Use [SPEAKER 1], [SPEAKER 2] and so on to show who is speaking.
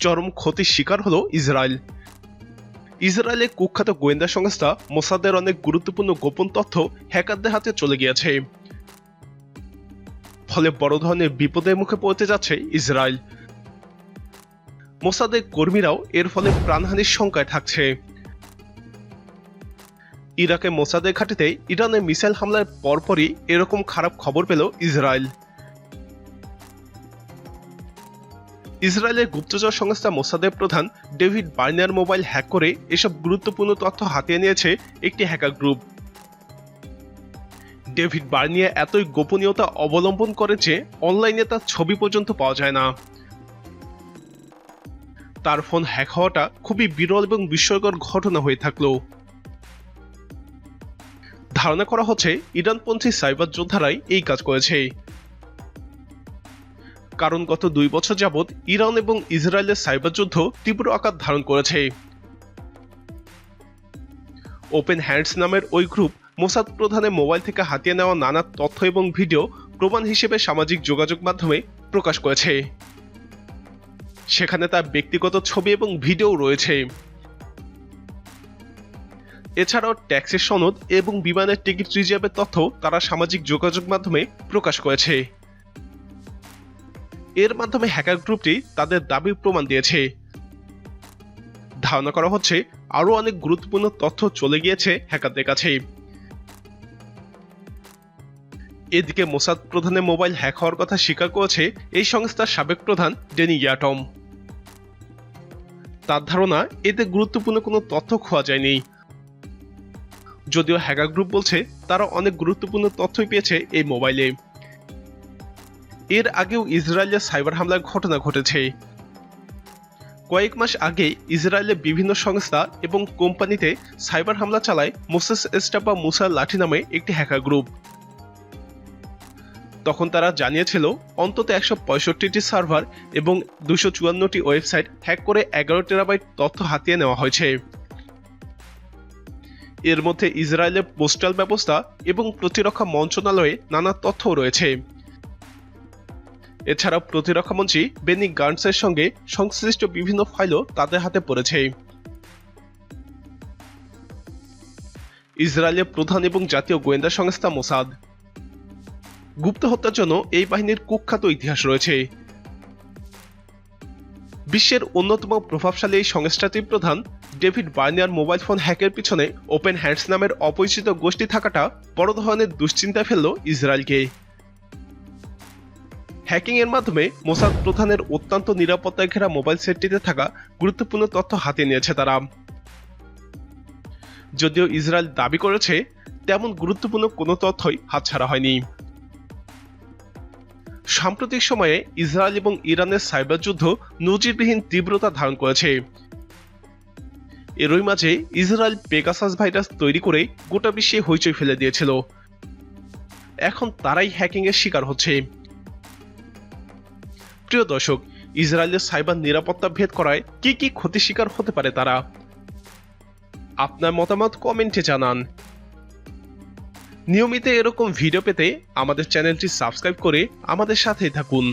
[SPEAKER 1] চরম ক্ষতির শিকার হলো ইসরায়েল। ইসরায়েলের কুখ্যাত গোয়েন্দা সংস্থা মোসাদের অনেক গুরুত্বপূর্ণ গোপন তথ্য হ্যাকারদের হাতে চলে গিয়েছে। ফলে বড় ধরনের বিপদের মুখে পড়তে যাচ্ছে ইসরায়েল। মোসাদের কর্মীরাও এর ফলে প্রাণহানির শঙ্কায় থাকছে। ইরাকে মোসাদের ঘাটিতে ইরানের মিসাইল হামলার পরপরই এরকম খারাপ খবর পেল ইসরায়েল। ইসরায়েলের গুপ্তচর সংস্থা মোসাদের প্রধান ডেভিড বার্নার মোবাইল হ্যাক করে এসব গুরুত্বপূর্ণ তথ্য হাতিয়ে নিয়েছে একটি হ্যাকার গ্রুপ। ডেভিড বার্নিয়া এতই গোপনীয়তা অবলম্বন করে যে অনলাইনে তার ছবি পর্যন্ত পাওয়া যায় না। তার ফোন হ্যাক হওয়াটা খুবই বিরল এবং বিস্ময়কর ঘটনা হয়ে থাকল। ধারণা করা হচ্ছে, ইরানপন্থী সাইবার যোদ্ধারাই এই কাজ করেছে। কারণ গত দুই বছর যাবৎ ইরান এবং ইসরায়েলের সাইবার যুদ্ধ তীব্র আকার ধারণ করেছে। ওপেন হ্যান্ডস নামের ওই গ্রুপ মোসাদ প্রধানের মোবাইল থেকে হাতিয়ে নেওয়া নানা তথ্য এবং ভিডিও প্রমাণ হিসেবে সামাজিক যোগাযোগ মাধ্যমে প্রকাশ করেছে। সেখানে তার ব্যক্তিগত ছবি এবং ভিডিও রয়েছে। এছাড়াও ট্যাক্সের সনদ এবং বিমানের টিকিট রিজার্ভের তথ্য তারা সামাজিক যোগাযোগ মাধ্যমে প্রকাশ করেছে। এর মাধ্যমে হ্যাকার গ্রুপটি তাদের দাবি প্রমাণ দিয়েছে। ধারণা করা হচ্ছে, আরও অনেক গুরুত্বপূর্ণ তথ্য চলে গিয়েছে হ্যাকারদের কাছে। এদিকে মোসাদ প্রধানের মোবাইল হ্যাক হওয়ার কথা স্বীকার করেছে এই সংস্থার সাবেক প্রধান ডেনি ইয়াটম। তার ধারণা, এতে গুরুত্বপূর্ণ কোনো তথ্য খোয়া যায়নি। যদিও হ্যাকার গ্রুপ বলছে, তারা অনেক গুরুত্বপূর্ণ তথ্যই পেয়েছে এই মোবাইলে। এর আগেও ইসরায়েলের সাইবার হামলার ঘটনা ঘটেছে। কয়েক মাস আগে ইসরায়েলের বিভিন্ন সংস্থা এবং কোম্পানিতে সাইবার হামলা চালায় মোসেস এস্টাপা মুসা লাঠি নামে একটি হ্যাকার গ্রুপ। তখন তারা জানিয়েছিল, অন্তত একশো পঁয়ষট্টিটি সার্ভার এবং দুশো চুয়ান্নটি ওয়েবসাইট হ্যাক করে এগারো টেরাবাইট তথ্য হাতিয়ে নেওয়া হয়েছে। এর মধ্যে ইসরায়েলের পোস্টাল ব্যবস্থা এবং প্রতিরক্ষা মন্ত্রণালয়ে নানা তথ্য রয়েছে। এছাড়াও প্রতিরক্ষামন্ত্রী বেনি গার্নসের সঙ্গে সংশ্লিষ্ট বিভিন্ন ফাইলও তাদের হাতে পড়েছে। ইসরায়েলের প্রধান এবং জাতীয় গোয়েন্দা সংস্থা মোসাদ। গুপ্ত হত্যার জন্য এই বাহিনীর কুখ্যাত ইতিহাস রয়েছে। বিশ্বের অন্যতম প্রভাবশালী এই সংস্থাটির প্রধান ডেভিড বার্নিয়ার মোবাইল ফোন হ্যাকের পিছনে ওপেন হ্যান্ডস নামের অপরিচিত গোষ্ঠী থাকাটা বড় ধরনের দুশ্চিন্তায় ফেলল ইসরায়েলকে। হ্যাকিং এর মাধ্যমে মোসাদ প্রধানের অত্যন্ত নিরাপত্তায় ঘেরা মোবাইল সেটটিতে থাকা গুরুত্বপূর্ণ তথ্য হাতে নিয়েছে তারা। যদিও ইসরায়েল দাবি করেছে, তেমন গুরুত্বপূর্ণ কোনো তথ্যই হাতছাড়া হয়নি। সাম্প্রতিক সময়ে ইসরায়েল এবং ইরানের সাইবার যুদ্ধ নজিরবিহীন তীব্রতা ধারণ করেছে। এরই মাঝে ইসরায়েল পেগাসাস ভাইরাস তৈরি করে গোটা বিশ্বে হইচই ফেলে দিয়েছিল। এখন তারাই হ্যাকিং এর শিকার হচ্ছে। প্রিয় দর্শক, ইসরায়েলের সাইবার নিরাপত্তা ভেদ করায় কি কি ক্ষতি শিকার হতে পারে তারা? আপনার মতামত কমেন্টে জানান। নিয়মিত এরকম ভিডিও পেতে আমাদের চ্যানেলটি সাবস্ক্রাইব করে আমাদের সাথেই থাকুন।